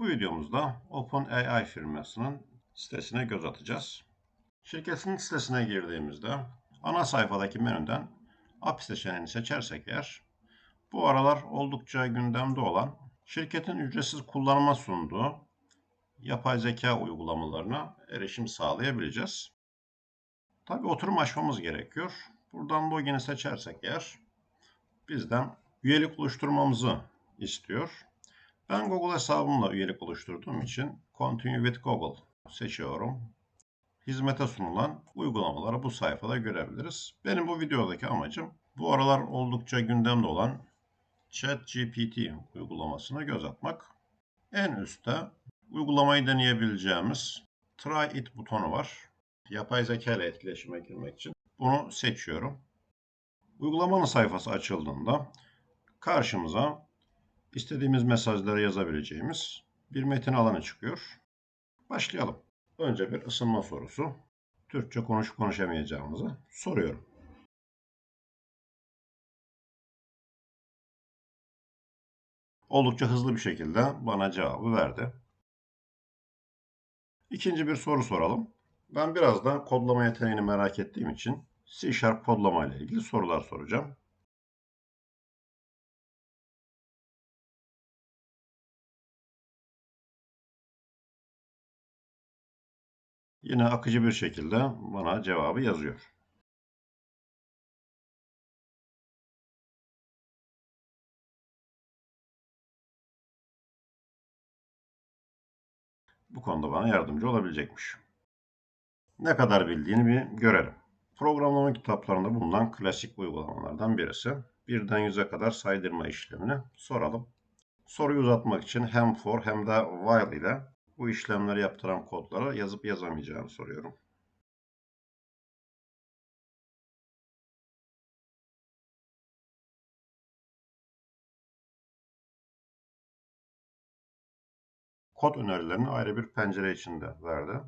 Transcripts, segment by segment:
Bu videomuzda OpenAI firmasının sitesine göz atacağız. Şirketin sitesine girdiğimizde ana sayfadaki menüden API seçeneğini seçersek eğer bu aralar oldukça gündemde olan şirketin ücretsiz kullanıma sunduğu yapay zeka uygulamalarına erişim sağlayabileceğiz. Tabi oturum açmamız gerekiyor. Buradan login'i seçersek eğer bizden üyelik oluşturmamızı istiyor. Ben Google hesabımla üyelik oluşturduğum için Continue with Google seçiyorum. Hizmete sunulan uygulamaları bu sayfada görebiliriz. Benim bu videodaki amacım bu aralar oldukça gündemde olan ChatGPT uygulamasına göz atmak. En üstte uygulamayı deneyebileceğimiz Try It butonu var. Yapay zeka ile etkileşime girmek için bunu seçiyorum. Uygulamanın sayfası açıldığında karşımıza istediğimiz mesajları yazabileceğimiz bir metin alanı çıkıyor. Başlayalım. Önce bir ısınma sorusu. Türkçe konuşup konuşamayacağımızı soruyorum. Oldukça hızlı bir şekilde bana cevabı verdi. İkinci bir soru soralım. Ben biraz da kodlama yeteneğini merak ettiğim için C Sharp kodlama ile ilgili sorular soracağım. Yine akıcı bir şekilde bana cevabı yazıyor. Bu konuda bana yardımcı olabilecekmiş. Ne kadar bildiğini bir görelim. Programlama kitaplarında bulunan klasik uygulamalardan birisi. Birden yüze kadar saydırma işlemini soralım. Soruyu uzatmak için hem for hem de while ile bu işlemleri yaptıran kodları yazıp yazamayacağını soruyorum. Kod önerilerini ayrı bir pencere içinde verdi.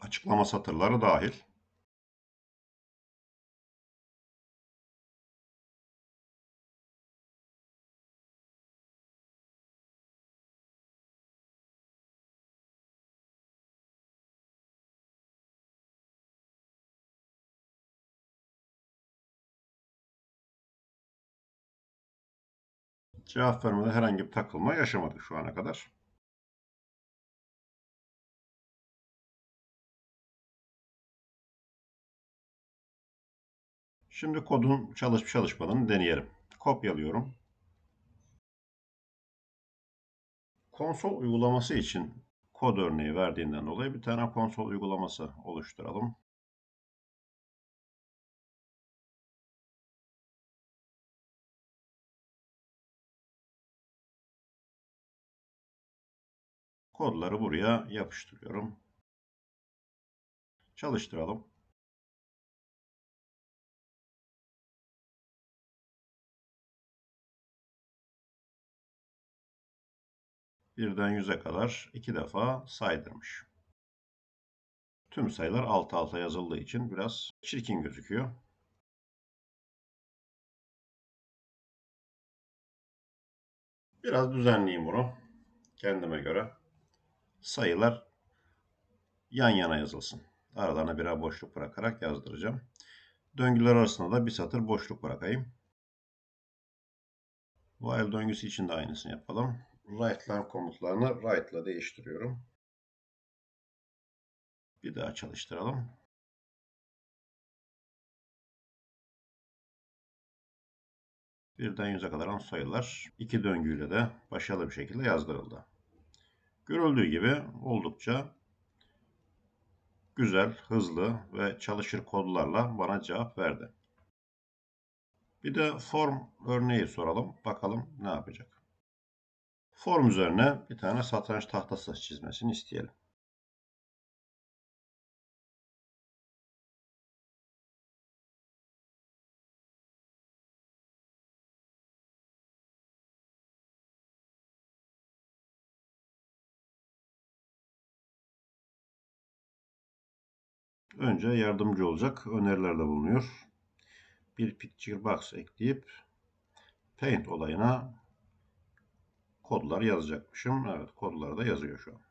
Açıklama satırları dahil. Cevap vermede herhangi bir takılma yaşamadık şu ana kadar. Şimdi kodun çalışıp çalışmadığını deneyelim. Kopyalıyorum. Konsol uygulaması için kod örneği verdiğinden dolayı bir tane konsol uygulaması oluşturalım. Kodları buraya yapıştırıyorum. Çalıştıralım. Birden yüze kadar iki defa saydırmış. Tüm sayılar alt alta yazıldığı için biraz çirkin gözüküyor. Biraz düzenleyeyim bunu kendime göre sayılar yan yana yazılsın. Aralarına birer boşluk bırakarak yazdıracağım. Döngüler arasında da bir satır boşluk bırakayım. While döngüsü için de aynısını yapalım. Write'lar komutlarını write ile değiştiriyorum. Bir daha çalıştıralım. Birden yüze kadar sayılar iki döngüyle de başarılı bir şekilde yazdırıldı. Görüldüğü gibi oldukça güzel, hızlı ve çalışır kodlarla bana cevap verdi. Bir de form örneği soralım. Bakalım ne yapacak. Form üzerine bir tane satranç tahtası çizmesini isteyelim. Önce yardımcı olacak önerilerde bulunuyor. Bir picture box ekleyip Paint olayına kodlar yazacakmışım. Evet kodları da yazıyor şu an.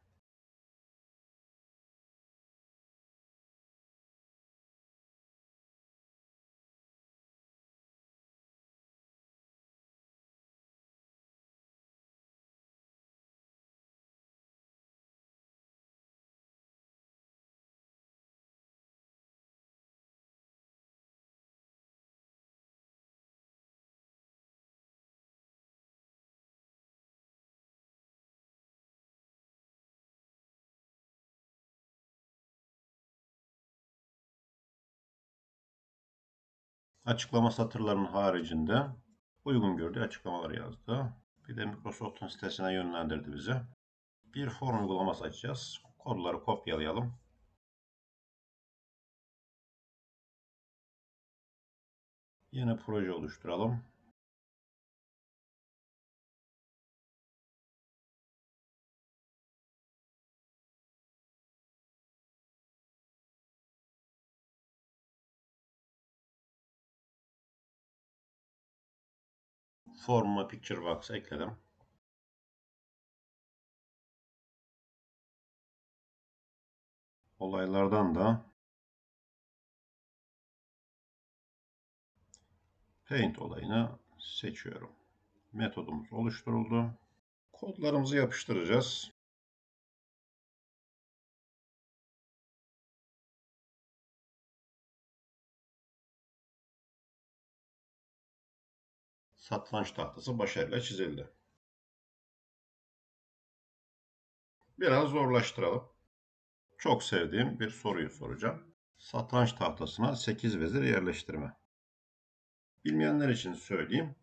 Açıklama satırlarının haricinde uygun gördüğü açıklamaları yazdı. Bir de Microsoft'un sitesine yönlendirdi bizi. Bir form uygulaması açacağız. Kodları kopyalayalım. Yeni proje oluşturalım. Formuma Picturebox ekledim. Olaylardan da Paint olayını seçiyorum. Metodumuz oluşturuldu. Kodlarımızı yapıştıracağız. Satranç tahtası başarıyla çizildi. Biraz zorlaştıralım. Çok sevdiğim bir soruyu soracağım. Satranç tahtasına 8 vezir yerleştirme. Bilmeyenler için söyleyeyim.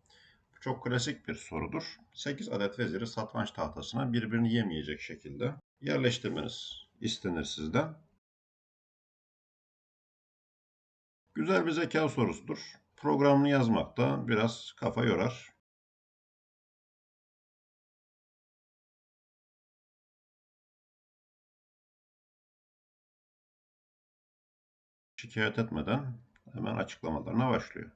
Bu çok klasik bir sorudur. 8 adet veziri satranç tahtasına birbirini yemeyecek şekilde yerleştirmeniz istenir sizden. Güzel bir zeka sorusudur. Programını yazmakta biraz kafa yorar. Şikayet etmeden hemen açıklamalarına başlıyor.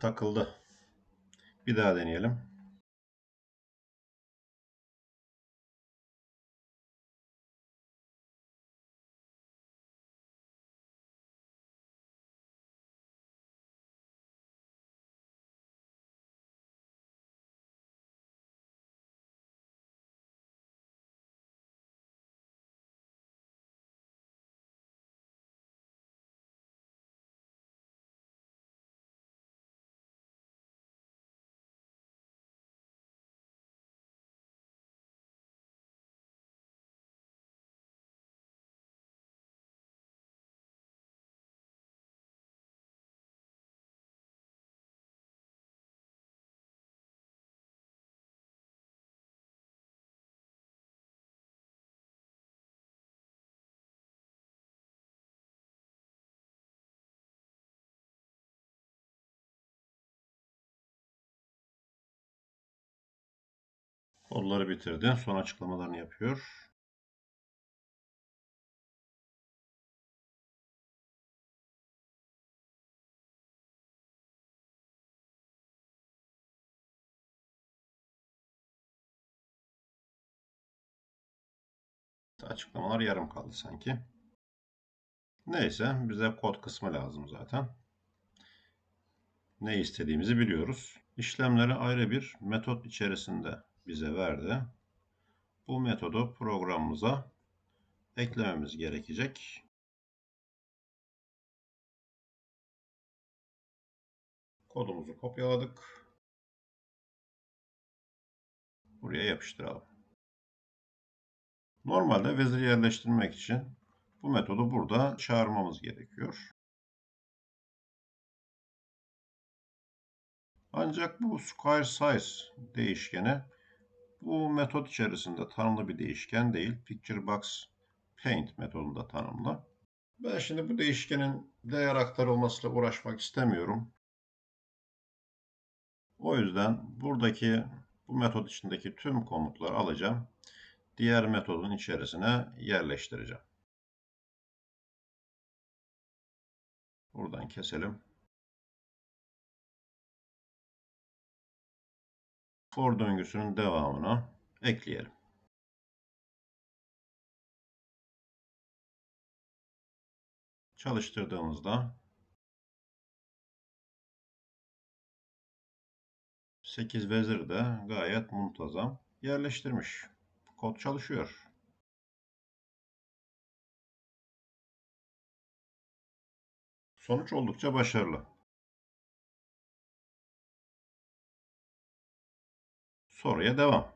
Takıldı. Bir daha deneyelim. Soruları bitirdi. Son açıklamalarını yapıyor. Açıklamalar yarım kaldı sanki. Neyse bize kod kısmı lazım zaten. Ne istediğimizi biliyoruz. İşlemleri ayrı bir metot içerisinde bize verdi. Bu metodu programımıza eklememiz gerekecek. Kodumuzu kopyaladık. Buraya yapıştıralım. Normalde vezir yerleştirmek için bu metodu burada çağırmamız gerekiyor. Ancak bu square size değişkeni bu metot içerisinde tanımlı bir değişken değil. Picture box paint metodunda tanımlı. Ben şimdi bu değişkenin değer aktarılmasıyla uğraşmak istemiyorum. O yüzden buradaki bu metot içindeki tüm komutları alacağım. Diğer metodun içerisine yerleştireceğim. Buradan keselim. For döngüsünün devamına ekleyelim. Çalıştırdığımızda 8 vezir de gayet muntazam yerleştirmiş. Kod çalışıyor. Sonuç oldukça başarılı. Soruya devam.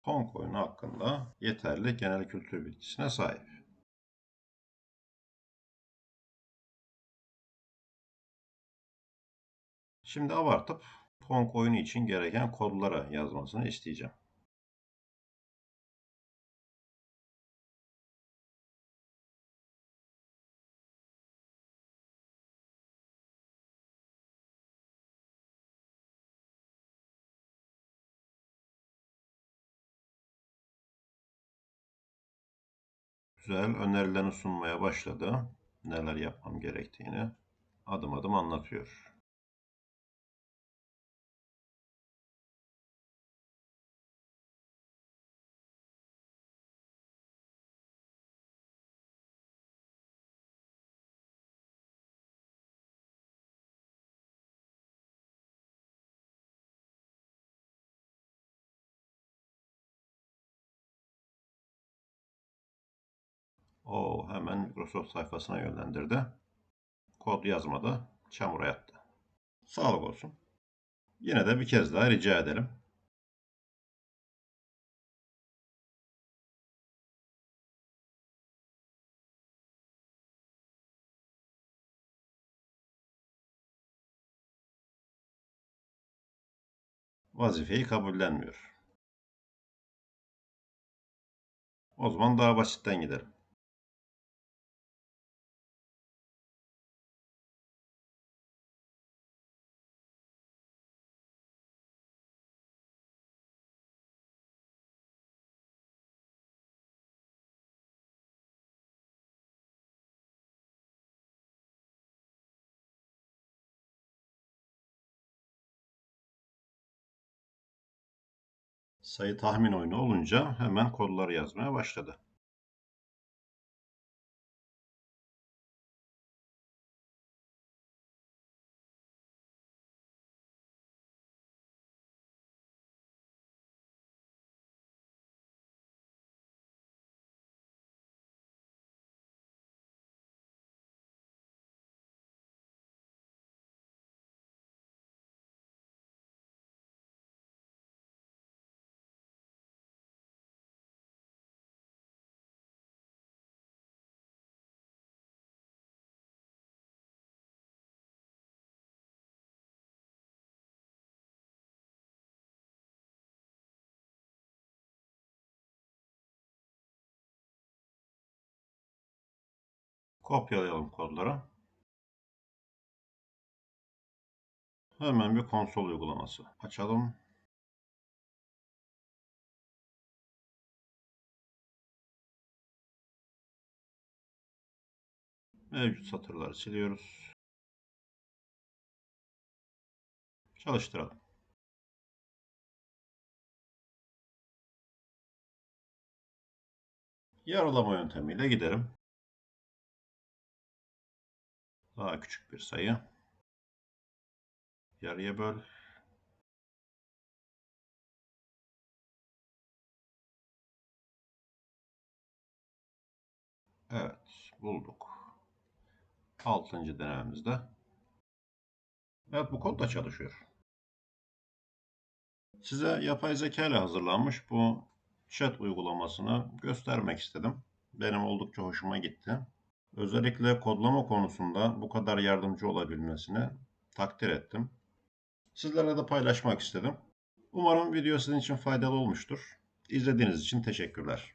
Hong oyunu hakkında yeterli genel kültür bilgisine sahip. Şimdi abartıp Hong oyunu için gereken kodlara yazmasını isteyeceğim. Güzel önerilerini sunmaya başladı. Neler yapmam gerektiğini adım adım anlatıyor. O hemen Microsoft sayfasına yönlendirdi. Kod yazmadı, çamura yattı. Sağlık olsun. Yine de bir kez daha rica edelim. Vazifeyi kabullenmiyor. O zaman daha basitten gidelim. Sayı tahmin oyunu olunca hemen kodları yazmaya başladı. Kopyalayalım kodları. Hemen bir konsol uygulaması açalım. Mevcut satırları siliyoruz. Çalıştıralım. Yarılama yöntemiyle giderim. Daha küçük bir sayı. Yarıya böl. Evet, bulduk. Altıncı denememizde. Evet, bu kod da çalışıyor. Size yapay zeka ile hazırlanmış bu chat uygulamasını göstermek istedim. Benim oldukça hoşuma gitti. Özellikle kodlama konusunda bu kadar yardımcı olabilmesini takdir ettim. Sizlerle de paylaşmak istedim. Umarım video sizin için faydalı olmuştur. İzlediğiniz için teşekkürler.